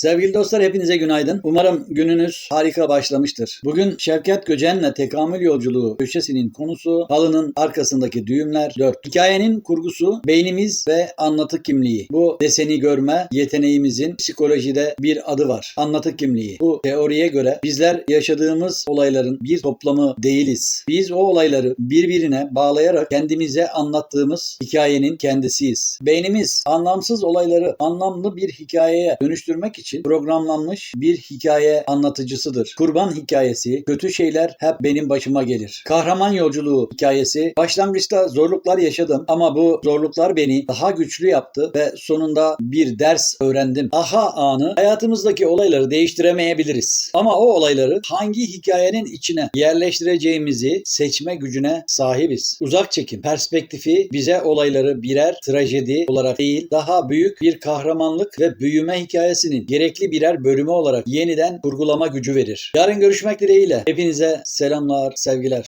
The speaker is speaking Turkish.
Sevgili dostlar hepinize günaydın. Umarım gününüz harika başlamıştır. Bugün Şevket Göcen'le tekamül yolculuğu köşesinin konusu halının arkasındaki düğümler 4. Hikayenin kurgusu beynimiz ve anlatı kimliği. Bu deseni görme yeteneğimizin psikolojide bir adı var. Anlatı kimliği. Bu teoriye göre bizler yaşadığımız olayların bir toplamı değiliz. Biz o olayları birbirine bağlayarak kendimize anlattığımız hikayenin kendisiyiz. Beynimiz anlamsız olayları anlamlı bir hikayeye dönüştürmek için programlanmış bir hikaye anlatıcısıdır. Kurban hikayesi, kötü şeyler hep benim başıma gelir. Kahraman yolculuğu hikayesi, başlangıçta zorluklar yaşadım ama bu zorluklar beni daha güçlü yaptı ve sonunda bir ders öğrendim. Aha anı hayatımızdaki olayları değiştiremeyebiliriz. Ama o olayları hangi hikayenin içine yerleştireceğimizi seçme gücüne sahibiz. Uzak çekim perspektifi bize olayları birer trajedi olarak değil, daha büyük bir kahramanlık ve büyüme hikayesinin gerekli birer bölümü olarak yeniden kurgulama gücü verir. Yarın görüşmek dileğiyle. Hepinize selamlar, sevgiler.